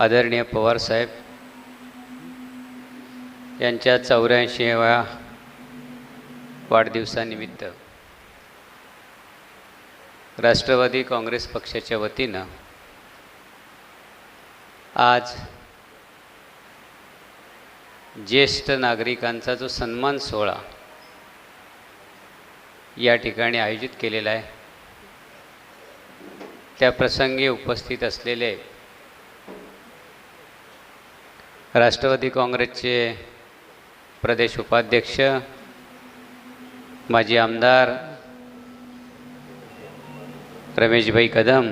आदरणीय पवारसाहेब यांच्या चौऱ्याऐंशीव्या वाढदिवसानिमित्त राष्ट्रवादी काँग्रेस पक्षाच्या वतीनं आज ज्येष्ठ नागरिकांचा जो सन्मान सोहळा या ठिकाणी आयोजित केलेला आहे त्या प्रसंगी उपस्थित असलेले राष्ट्रवादी काँग्रेसचे प्रदेश उपाध्यक्ष माजी आमदार रमेशभाई कदम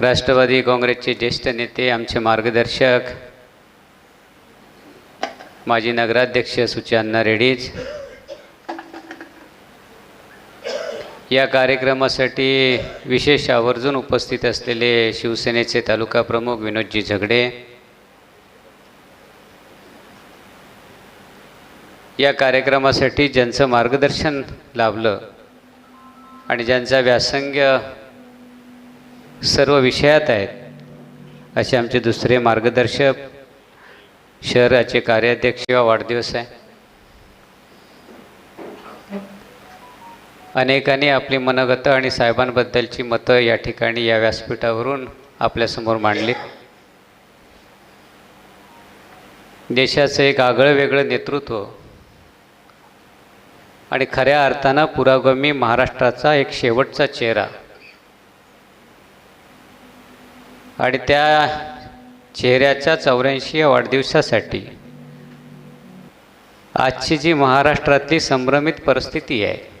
राष्ट्रवादी काँग्रेसचे ज्येष्ठ नेते आमचे मार्गदर्शक माजी नगराध्यक्ष सुचांना रेड्डीज या कार्यक्रमासाठी विशेष आवर्जून उपस्थित असलेले शिवसेनेचे तालुका प्रमुख विनोदजी झगडे या कार्यक्रमासाठी ज्यांचं मार्गदर्शन लाभलं आणि ज्यांचा व्यासंग्य सर्व विषयात आहेत असे आमचे दुसरे मार्गदर्शक शहराचे कार्याध्यक्ष किंवा वाढदिवस आहे. अनेकांनी आपली मनगत आणि साहेबांबद्दलची मतं या ठिकाणी या व्यासपीठावरून आपल्यासमोर मांडली देशाचं एक आगळं वेगळं नेतृत्व आणि खऱ्या अर्थानं पुरागमी महाराष्ट्राचा एक शेवटचा चेहरा. आणि त्या चेहऱ्याच्या चौऱ्याऐंशी वाढदिवसासाठी आजची जी महाराष्ट्रातली संभ्रमित परिस्थिती आहे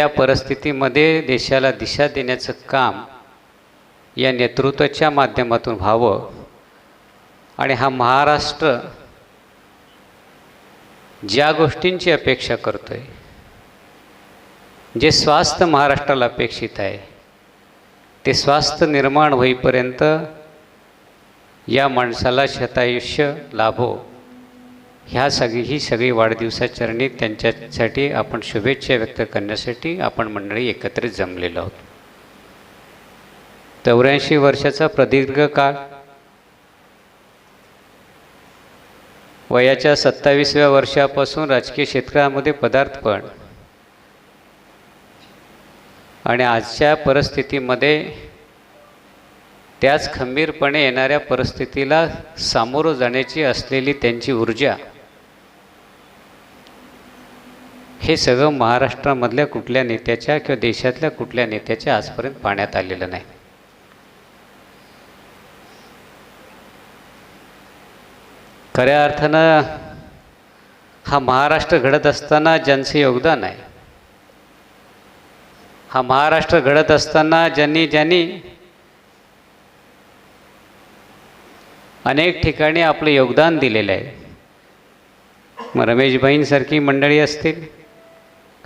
त्या परिस्थितीमध्ये देशाला दिशा देण्याचं काम या नेतृत्वाच्या माध्यमातून व्हावं. आणि हा महाराष्ट्र ज्या गोष्टींची अपेक्षा करतो आहे जे स्वास्थ्य महाराष्ट्राला अपेक्षित आहे ते स्वास्थ्य निर्माण होईपर्यंत या माणसाला शतायुष्य लाभो. ह्या सगळी ही सगळी वाढदिवसाचरणी त्यांच्यासाठी आपण शुभेच्छा व्यक्त करण्यासाठी आपण मंडळी एकत्रित जमलेलो आहोत. चौऱ्याऐंशी वर्षाचा प्रदीर्घ काळ. वयाच्या सत्तावीसव्या वर्षापासून राजकीय क्षेत्रामध्ये पदार्पण. आणि आजच्या परिस्थितीमध्ये त्याच खंबीरपणे येणाऱ्या परिस्थितीला सामोरं जाण्याची असलेली त्यांची ऊर्जा. हे सगळं महाराष्ट्रामधल्या कुठल्या नेत्याच्या किंवा देशातल्या कुठल्या नेत्याच्या आजपर्यंत पाण्यात आलेलं नाही. खऱ्या अर्थानं हा महाराष्ट्र घडत असताना ज्यांचं योगदान आहे. हा महाराष्ट्र घडत असताना ज्यांनी ज्यांनी अनेक ठिकाणी आपलं योगदान दिलेलं आहे. मग रमेशभाईंसारखी मंडळी असतील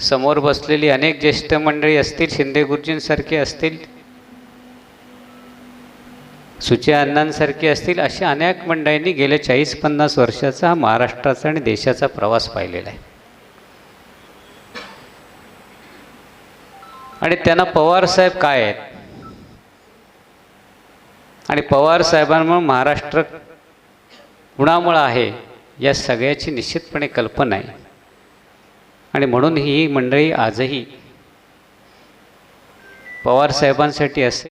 समोर बसलेली अनेक ज्येष्ठ मंडळी असतील शिंदे गुरुजींसारखी असतील सुच्या अण्णांसारखी असतील अशा अनेक मंडळींनी गेल्या चाळीस पन्नास वर्षाचा हा महाराष्ट्राचा आणि देशाचा प्रवास पाहिलेला आहे. आणि त्यांना पवार साहेब काय आहेत? आणि पवार साहेबांमुळे महाराष्ट्र कुणामुळं आहे या सगळ्याची निश्चितपणे कल्पना आहे. आणि म्हणून ही मंडळी आजही पवार साहेबांसाठी असे